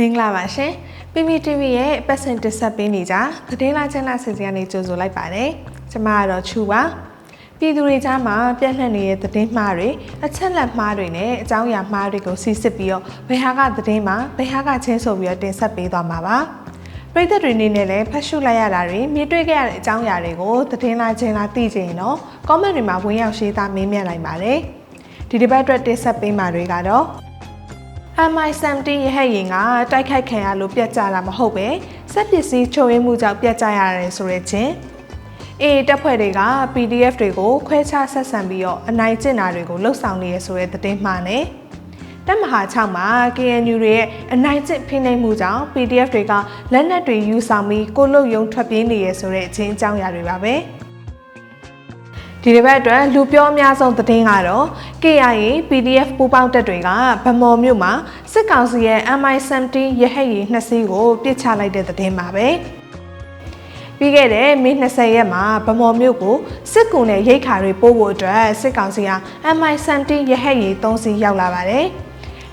င်္ဂလာပါရှင် PPTV ရဲ့ပတ်စင်တက်ဆက်ပေးနေကြသတင်းလာချမ်းလာစီစဉ်ကနေကြိုဆိုလိုက်ပါတယ်ကျမကတော့ချူပါပြည်သူတွေကြားမှာပြန့်နှံ့နေတဲ့သတင်းမှားတွေအချက်လက်မှားတွေနဲ့အကြောင်းအရာမှားတွေကိုစီစစ်ပြီးတော့ဘယ်ဟာကသတင်းမှာဘယ်ဟာကချင်းဆိုပြီးတော့တင်ဆက်ပေးသွားမှာပါပရိသတ်တွေနေနဲ့လည်းဖတ်ရှုလိုက်ရတာတွေမြင်တွေ့ခဲ့ရတဲ့အကြောင်းအရာတွေကိုသတင်းလာချင်းလာသိချင်ရင်တော့ comment တွေမှာဝင်ရောက်ရှင်းသားမေးမြန်းလိုက်ပါတယ်ဒီတစ်ပတ်အတွက်တင်ဆက်ပေးမှာတွေကတော့ MI-17 ရဟတ်ယာဉ်ကတိုက်ခိုက်ခံရလို့ပြတ်ကျတာမဟုတ်ပဲစက်ပစ္စည်းချုပ်ရင်းမှုကြောင့်ပြတ်ကျရတယ်ဆိုတဲ့ချင်းအေးတပ်ဖွဲ့တွေက PDF တွေကိုခွဲခြားဆက်ဆံပြီးတော့အနိုင်ကျင့်တာတွေကိုလှုပ်ဆောင်နေရဆိုတဲ့သတင်းမှားနဲ့တပ်မဟာ6မှာ KNU တွေရဲ့အနိုင်ကျင့်ဖိနှိပ်မှုကြောင့် PDF တွေကလက်နက်တွေယူဆောင်ပြီးကိုလုတ်ယုံထွက်ပြေးနေရဆိုတဲ့အချင်းအကြောင်းအရာတွေပါပဲ။ ဒီတစ်ပတ်အတွက်လူပြောအများဆုံးသတင်းကတော့ KIA PDF ပူးပေါင်းတပ်တွေကဗမော်မြို့မှာစစ်ကောင်စီရဲ့ MI-17 ရဟတ်ယာဉ်နှစ်စီးကိုပစ်ချလိုက်တဲ့သတင်းပါပဲပြီးခဲ့တဲ့မေ20ရက်မှာဗမော်မြို့ကိုစစ်ကူနဲ့ရိတ်ခါတွေပို့ဖို့အတွက်စစ်ကောင်စီက MI-17 ရဟတ်ယာဉ်3စီးရောက်လာပါတယ်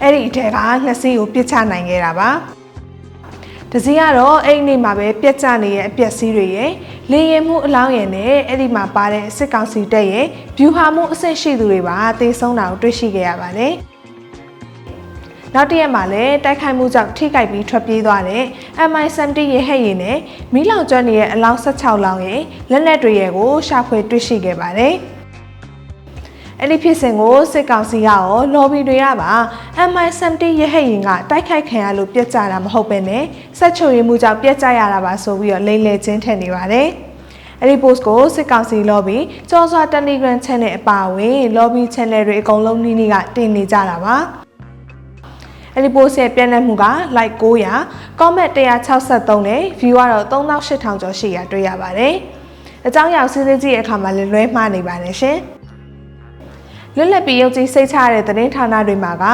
အဲ့ဒီအထက်ကနှစ်စီးကိုပစ်ချနိုင်ခဲ့တာပါတစည်းကတော့အဲ့ဒီနေ့မှာပဲပြက်ကျနေရဲ့အပျက်စီးတွေရဲ့ လေရင်မှုအလောင်းရည်နဲ့အဲ့ဒီမှာပါတဲ့စစ်ကောင်စီတပ်ရဲ့ဗျူဟာမှုအဆင့်ရှိသူတွေပါတေဆုံးတာကိုတွေ့ရှိခဲ့ရပါတယ်။နောက်တစ်ရက်မှာလည်းတိုက်ခိုက်မှုကြောင့်ထိခိုက်ပြီးထွက်ပြေးသွားတဲ့ MI-17 ရဲ့ဟဲ့ရင်နဲ့မီးလောင်ကျွမ်းနေရဲ့အလောင်း16လောင်းရဲ့လက်နက်တွေရဲ့ကိုရှာဖွေတွေ့ရှိခဲ့ပါတယ်။ အဲ့ဒီဖြစ်စဉ်ကိုစစ်ကောင်စီကရော lobby တွေကပါ MI-17 ရဟတ်ရင်ကတိုက်ခိုက်ခံရလို့ပြက်ကြတာမဟုတ်ပဲနဲ့စက်ချိုရည်မှုကြောင့်ပြက်ကြရတာပါဆိုပြီးတော့လိမ့်လေချင်းထည့်နေပါတယ်။အဲ့ဒီ post ကိုစစ်ကောင်စီ lobby ကြောစွာ Telegram channel အပါအဝင် lobby channel တွေအကုန်လုံးနှီးနှီးကတင်နေကြတာပါ။အဲ့ဒီ post ရဲ့ပြန့်နှံ့မှုက like 900 comment 163နဲ့ view ကတော့3800ကျော်ရှိရတွေ့ရပါတယ်။အကြောင်းအရာစစ်စစ်ကြည့်ရအခါမှာလည်းလွဲမှားနေပါတယ်ရှင်။ လွတ်လပ်ပြီးရုပ်ကြီးစိတ်ချတဲ့သတင်းဌာနတွေမှာက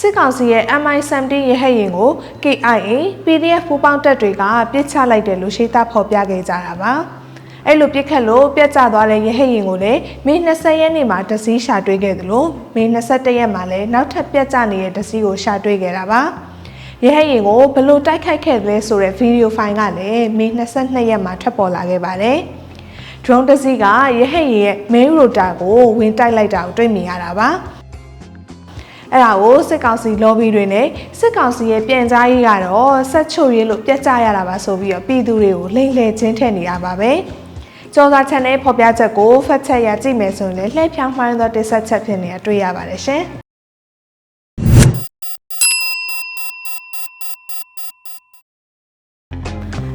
စစ်ကောင်စီရဲ့ MI-17 ရဟတ်ယာဉ်ကို KIA PDF ပူးပေါင်းတပ်တွေကပစ်ချလိုက်တယ်လို့ရှင်းသားဖော်ပြခဲ့ကြတာပါအဲ့လိုပြစ်ခတ်လို့ပြတ်ကျသွားတဲ့ရဟတ်ယာဉ်ကိုလည်းမေ20ရက်နေ့မှာတစည်းရှာတွေ့ခဲ့သလိုမေ21ရက်မှာလည်းနောက်ထပ်ပြတ်ကျနေတဲ့တစည်းကိုရှာတွေ့ခဲ့တာပါရဟတ်ယာဉ်ကိုဘလို့တိုက်ခိုက်ခဲ့လဲဆိုတဲ့ဗီဒီယိုဖိုင်ကလည်းမေ22ရက်မှာထွက်ပေါ်လာခဲ့ပါတယ်။ drone တစ်စီးကရဟတ်ရင်ရဲ့ main rotor ကိုဝင်တိုက်လိုက်တာကိုတွေ့မြင်ရတာပါအဲ့ဒါကိုစစ်ကောင်စီ lobby တွေနဲ့စစ်ကောင်စီရဲ့ပြန်ကြားရေးကတော့ဆက်ချုပ်ရေးလို့ပြတ်ကြရတာပါဆိုပြီးတော့ပြည်သူတွေကိုလိမ့်လေချင်းထည့်နေရပါပဲကြော်စာ channel ဖော်ပြချက်ကိုဖတ်ချက်ရကြည့်မယ်ဆိုရင်လည်းလှည့်ဖြောင်းမှန်းသောတိဆက်ချက်ဖြစ်နေတာတွေ့ရပါတယ်ရှင်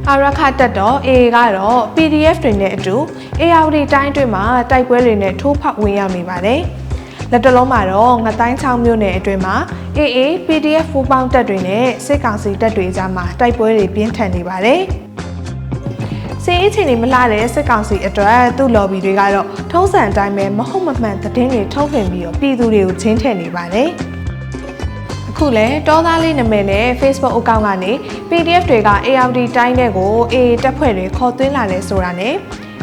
အာရခတက်တော့ AA ကတော့ PDF တွေနဲ့အတူ AR တိုင်းတွေမှာတိုက်ပွဲတွေနဲ့ထိုးဖောက်ဝင်ရောက်နေပါတယ်။လက်တလုံးမှာတော့ငတိုင်းချောင်းမြို့နယ်အတွင်းမှာ AA PDF ဖူးပေါင်းတပ်တွေနဲ့စစ်ကောင်စီတပ်တွေကြားမှာတိုက်ပွဲတွေပြင်းထန်နေပါတယ်။စင်အချင်းတွေမလှတဲ့စစ်ကောင်စီအတွက်သူ့ lobby တွေကတော့ထုံးစံအတိုင်းပဲမဟုတ်မမှန်သတင်းတွေထုတ်ပြန်ပြီးတော့ပြည်သူတွေကိုချင်းထည့်နေပါတယ်။အ ခုလည်းတောသားလေးနာမည်နဲ့ Facebook account ကနေ PDF တွေက ARD တိုင်းတဲ့ကို AA တပ်ဖွဲ့တွေခေါ်သွင်းလာလဲဆိုတာနဲ့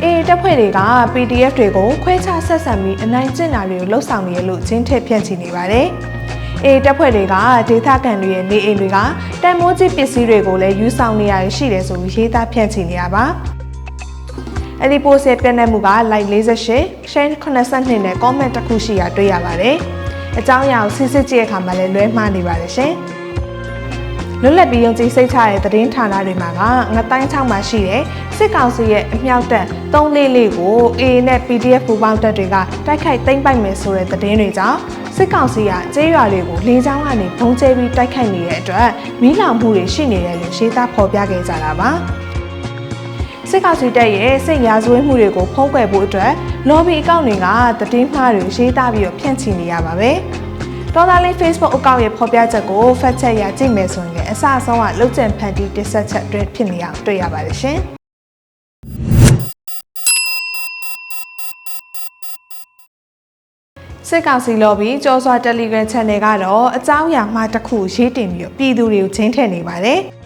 AA တပ်ဖွဲ့တွေက PDF တွေကိုခွဲခြားဆက်ဆံပြီးအနိုင်ကျင့်တာတွေကိုလှုပ်ဆောင်နေရလို့ချင်းထည့်ဖြန့်ချီနေပါတယ်။အေတပ်ဖွဲ့တွေကဒေသခံတွေရဲ့နေအိမ်တွေကတန်မိုးကြီးပစ္စည်းတွေကိုလည်းယူဆောင်နေရရှိတယ်ဆိုပြီးရေးသားဖြန့်ချီနေရပါ။အဲ့ဒီ post ရဲ့ပြည့်နှက်မှုက like 48 share 82နဲ့ comment တစ်ခုရှိရတွေ့ရပါတယ်။ အကြောင်းအရာကိုစစ်စစ်ကြည့်ရခါမှလည်းလွဲမှားနေပါတယ်ရှင်လွတ်လပ်ပြီးယုံကြည်စိတ်ချတဲ့သတင်းဌာနတွေမှာကငတိုင်းချောင်းမှာရှိတဲ့စစ်ကောင်စီရဲ့အမြောက်တပ်344ကို AA နဲ့ PDF ပူးပေါင်းတပ်တွေကတိုက်ခိုက်သိမ်းပိုက်မယ်ဆိုတဲ့သတင်းတွေကြောင့်စစ်ကောင်စီကကျေးရွာတွေကိုလေကြောင်းကနေဘုံကျဲပြီးတိုက်ခိုက်နေတဲ့အတွက်မီးလောင်မှုတွေရှိနေတယ်လို့ရှင်းသားဖော်ပြခဲ့ကြတာပါစစ်ကောင်စီတပ်ရဲ့စစ်ရာဇဝတ်မှုတွေကိုဖုံးကွယ်ဖို့အတွက် lobby အကောင့်တွေကတည်င်းမှားတွေရေးသားပြီးတော့ဖြန့်ချီနေရပါပဲ။တော်သားလေး Facebook အကောင့်ရဲ့ဖော်ပြချက်ကို fact check ရကြည့်မယ်ဆိုရင်လည်းအစအဆုံးကလုတ်ကျန်ဖန်တီးတစ်ဆက်ချက်အတွင်းဖြစ်နေအောင်တွေ့ရပါတယ်ရှင်။စစ်ကောင်စီ lobby ကြောစွာ Telegram Channel ကတော့အကြောင်းအရာမှတစ်ခုရေးတင်ပြီးပြည်သူတွေကိုချင်းထည့်နေပါတယ်။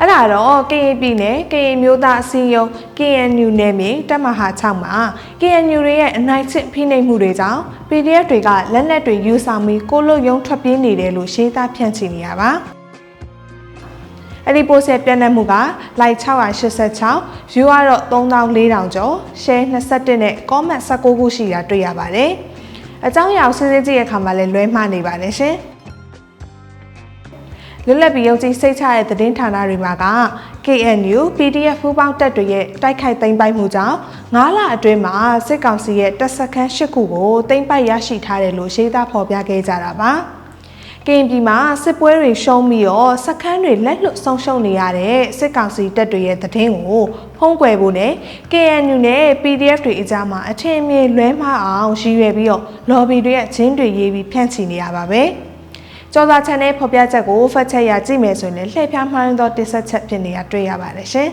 အဲ့ဒါတော့ KNP နဲ့ KN မျိုးသားအစည်းအရုံး KNU နယ်မြေတပ်မဟာ6မှာ KNU တွေရဲ့အနိုင်ကျင့်ဖိနှိပ်မှုတွေကြောင့် PDF တွေကလက်နက်တွေယူဆောင်ပြီးကိုလိုယုံထွက်ပြေးနေတယ်လို့ရှင်းသားဖြန့်ချီနေရပါအဲ့ဒီ post ရဲ့ပြန့်နှံ့မှုက like 686 view ကတော့3400ကျော် share 21နဲ့ comment 19ခုရှိတာတွေ့ရပါတယ်အကြောင်းအရာကိုစစ်စစ်ကြည့်ရခါမှာလည်းလွဲမှားနေပါတယ်ရှင် လွတ်လပ်ပြီးယုံကြည်စိတ်ချတဲ့သတင်းဌာနတွေမှာက KNU PDF ဖူးပေါင်းတပ်တွေရဲ့တိုက်ခိုက်သိမ်းပိုက်မှုကြောင့်9လအတွင်းမှာစစ်ကောင်စီရဲ့တပ်စခန်း10ခုကိုသိမ်းပိုက်ရရှိထားတယ်လို့ရေးသားဖော်ပြခဲ့ကြတာပါ။ကရင်ပြည်မှာစစ်ပွဲတွေရှုံးပြီးတော့စခန်းတွေလက်လွတ်ဆုံးရှုံးနေရတဲ့စစ်ကောင်စီတပ်တွေရဲ့သတင်းကိုဖုံးကွယ်ဖို့နဲ့ KNU နဲ့ PDF တွေအကြားမှာအထင်အမြင်လွဲမှားအောင်ရည်ရွယ်ပြီးတော့ lobby တွေရဲ့ချင်းတွေရေးပြီးဖြန့်ချီနေရပါပဲ။ ကြော်သာ channel ဖော်ပြချက်ကိုဖတ်ချက်ရကြည့်မယ်ဆိုရင်လည်းလှည့်ဖျားမှန်းသောတိဆက်ချက်ဖြစ်နေတာတွေ့ရပါတယ်ရှင်။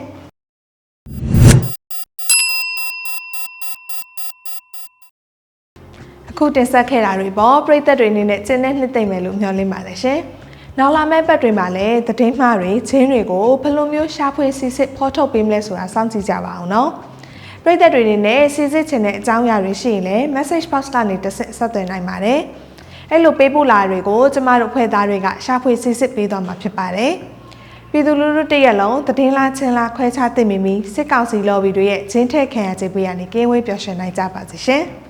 အခုတင်ဆက်ခဲ့တာတွေပေါ့ပြည်သက်တွေအနေနဲ့ကျင်းနဲ့နှစ်သိမ့်မယ်လို့မျှော်လင့်ပါတယ်ရှင်။နောက်လာမယ့်ပတ်တွေမှာလည်းသတင်းမှားတွေချင်းတွေကိုဘယ်လိုမျိုးရှာဖွေစစ်စစ်ဖော်ထုတ်ပေးမလဲဆိုတာစောင့်ကြည့်ကြပါအောင်နော်။ပြည်သက်တွေအနေနဲ့စစ်စစ်ချင်တဲ့အကြောင်းအရာတွေရှိရင်လည်း message box ကနေတစ်ဆက်ဆက်သွယ်နိုင်ပါတယ်။ အဲ့လိုပေးပို့လာတွေကိုကျမတို့ဖွဲ့သားတွေကရှာဖွေစစ်စစ်ပေးသွားမှာဖြစ်ပါတယ်။ပြည်သူလူထုတရက်လုံးသတင်းလားချင်းလားခွဲခြားသိမိမိစစ်ကောင်စီ lobby တွေရဲ့ဂျင်းထက်ခံရခြင်းပေးရနေကင်းဝေးပျော်ရွှင်နိုင်ကြပါစေရှင်။